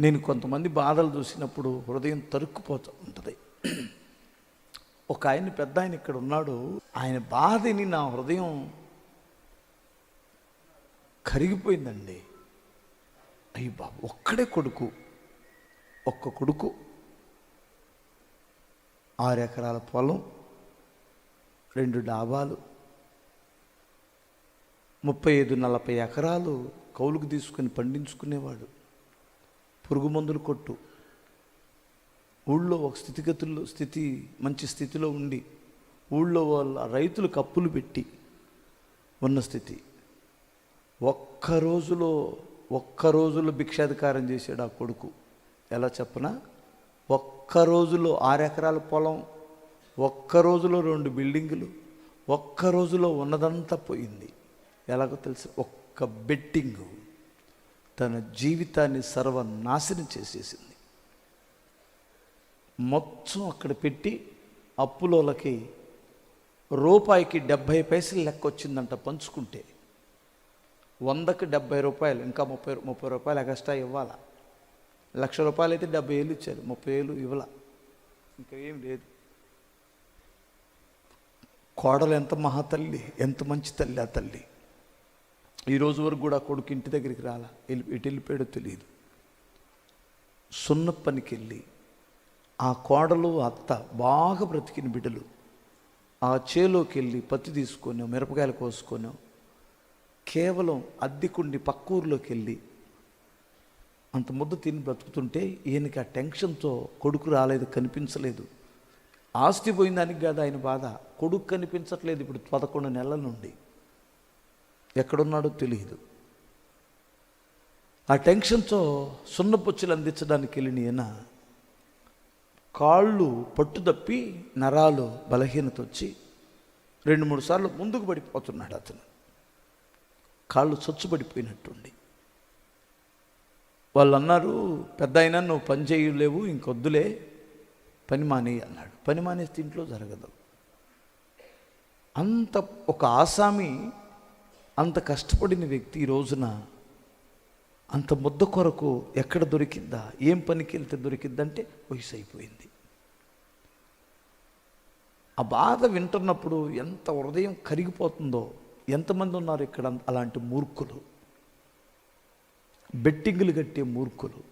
నేను కొంతమంది బాధలు చూసినప్పుడు హృదయం తరుక్కుపోతూ ఉంటుంది. ఒక ఆయన పెద్ద ఆయన ఇక్కడ ఉన్నాడు. ఆయన బాధని నా హృదయం కరిగిపోయిందండి. అయ్యి బాబు ఒక్కడే కొడుకు ఒక్క కొడుకు ఆరు ఎకరాల పొలం రెండు డాబాలు ముప్పై ఐదు నలభై ఎకరాలు కౌలుకు తీసుకొని పండించుకునేవాడు. పురుగు మందులు కొట్టు. ఊళ్ళో ఒక స్థితిగతుల్లో స్థితి మంచి స్థితిలో ఉండి ఊళ్ళో వాళ్ళ రైతులు కప్పులు పెట్టి ఉన్న స్థితి. ఒక్క రోజులో ఒక్క రోజులో భిక్షాధికారం చేశాడు ఆ కొడుకు. ఎలా చెప్పనా? ఒక్క రోజులో ఆరు ఎకరాల పొలం ఒక్క రోజులో రెండు బిల్డింగులు ఒక్క రోజులో ఉన్నదంతా పోయింది. ఎలాగో తెలుసు? ఒక్క బెట్టింగు. తన జీవితాన్ని సర్వనాశనం చేసేసింది. మొత్తం అక్కడ పెట్టి అప్పులోలకి రూపాయికి డెబ్భై పైసలు లెక్క వచ్చిందంట పంచుకుంటే. వందకి డెబ్భై రూపాయలు ఇంకా ముప్పై ముప్పై రూపాయలు ఎక్స్ట్రా ఇవ్వాలా? లక్ష రూపాయలు అయితే డెబ్బై ఏళ్ళు ఇచ్చారు ముప్పై ఏళ్ళు ఇవ్వాల. ఇంకా ఏం లేదు. కోడలు ఎంత మహాతల్లి ఎంత మంచి తల్లి ఆ తల్లి. ఈ రోజు వరకు కూడా కొడుకు ఇంటి దగ్గరికి రాలా. వెళ్ళి ఎటు వెళ్ళిపోయాడో తెలియదు సున్న పనికి వెళ్ళి ఆ కోడలు అత్త బాగా బ్రతికిన బిడ్డలు. ఆ చేలోకి వెళ్ళి పత్తి తీసుకొని మిరపకాయలు కోసుకొని కేవలం అద్దెకుండి పక్క ఊర్లోకి వెళ్ళి అంత ముద్ద తిని బ్రతుకుతుంటే ఈయనకి ఆ టెన్షన్తో కొడుకు రాలేదు కనిపించలేదు. ఆస్తి పోయిందానికి కాదు ఆయన బాధ. కొడుకు కనిపించట్లేదు ఇప్పుడు పదకొండు నెలల నుండి. ఎక్కడున్నాడో తెలియదు ఆ టెన్షన్తో సున్నపుచ్చులు అందించడానికి వెళ్ళిన ఈయన కాళ్ళు పట్టుదప్పి నరాలు బలహీనత వచ్చి రెండు మూడు సార్లు ముందుకు పడిపోతున్నాడు అతను. కాళ్ళు చొచ్చుపడిపోయినట్టుండి వాళ్ళు అన్నారు పెద్ద అయినా నువ్వు పని చేయలేవు ఇంకొద్దులే పని మానేయి అన్నాడు. పని మానేస్తే ఇంట్లో జరగదు. అంత ఒక ఆసామి అంత కష్టపడిన వ్యక్తి ఈ రోజున అంత ముద్ద కొరకు ఎక్కడ దొరికిందా? ఏం పనికి వెళ్తే దొరికిద్దంటే వయసు అయిపోయింది. ఆ బాధ వింటున్నప్పుడు ఎంత హృదయం కరిగిపోతుందో ఎంతమంది ఉన్నారు ఇక్కడ అలాంటి మూర్ఖులు? బెట్టింగులు కట్టే మూర్ఖులు.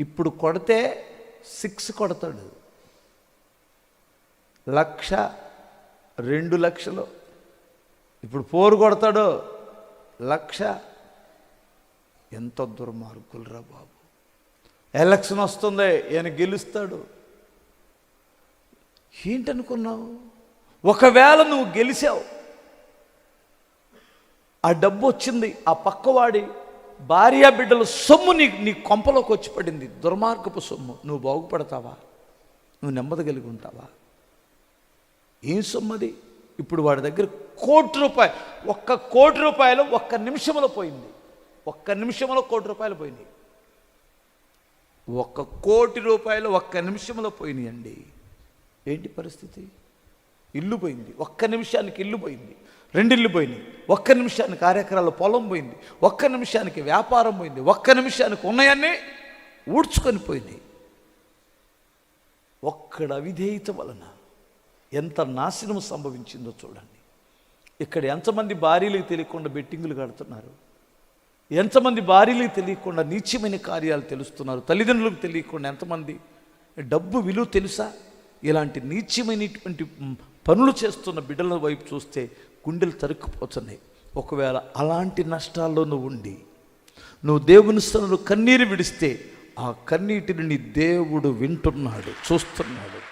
ఇప్పుడు కొడితే సిక్స్ కొడతాడు. లక్ష రెండు లక్షలు ఇప్పుడు పోరు కొడతాడు? లక్ష. ఎంత దుర్మార్గులరా బాబు. ఎలక్షన్ వస్తుంది ఈయన గెలుస్తాడు. ఏంటనుకున్నావు? ఒకవేళ నువ్వు గెలిచావు ఆ డబ్బు వచ్చింది ఆ పక్కవాడి భార్య బిడ్డల సొమ్ము నీ నీ కొంపలోకి వచ్చి పడింది. దుర్మార్గపు సొమ్ము. నువ్వు బాగుపడతావా? నువ్వు నెమ్మది కలిగి ఉంటావా? ఏం సొమ్ము అది? ఇప్పుడు వాడి దగ్గర కోటి రూపాయలు ఒక్క కోటి రూపాయలు ఒక్క నిమిషంలో పోయింది. ఒక్క నిమిషంలో కోటి రూపాయలు పోయినాయి. ఒక్క కోటి రూపాయలు ఒక్క నిమిషంలో పోయినాయండి. ఏంటి పరిస్థితి? ఇల్లు పోయింది. ఒక్క నిమిషానికి ఇల్లు పోయింది. రెండు ఇల్లు పోయినాయి. ఒక్క నిమిషానికి కార్యక్రమాలు పొలం పోయింది. ఒక్క నిమిషానికి వ్యాపారం పోయింది. ఒక్క నిమిషానికి ఉన్నాయన్నీ ఊడ్చుకొని పోయినాయి. ఒక్కడ అవిధేయత వలన ఎంత నాశనం సంభవించిందో చూడండి. ఇక్కడ ఎంతమంది భార్యలకు తెలియకుండా బెట్టింగులు కడుతున్నారు. ఎంతమంది భార్యలకు తెలియకుండా నీచమైన కార్యాలు తెలుస్తున్నారు. తల్లిదండ్రులకు తెలియకుండా ఎంతమంది డబ్బు విలువ తెలుసా? ఇలాంటి నీచమైనటువంటి పనులు చేస్తున్న బిడ్డల వైపు చూస్తే గుండెలు తరుక్కుపోతున్నాయి. ఒకవేళ అలాంటి నష్టాల్లో నువ్వు ఉండి నువ్వు దేవుని స్థలంలో కన్నీరు విడిస్తే ఆ కన్నీటిని నీ దేవుడు వింటున్నాడు చూస్తున్నాడు.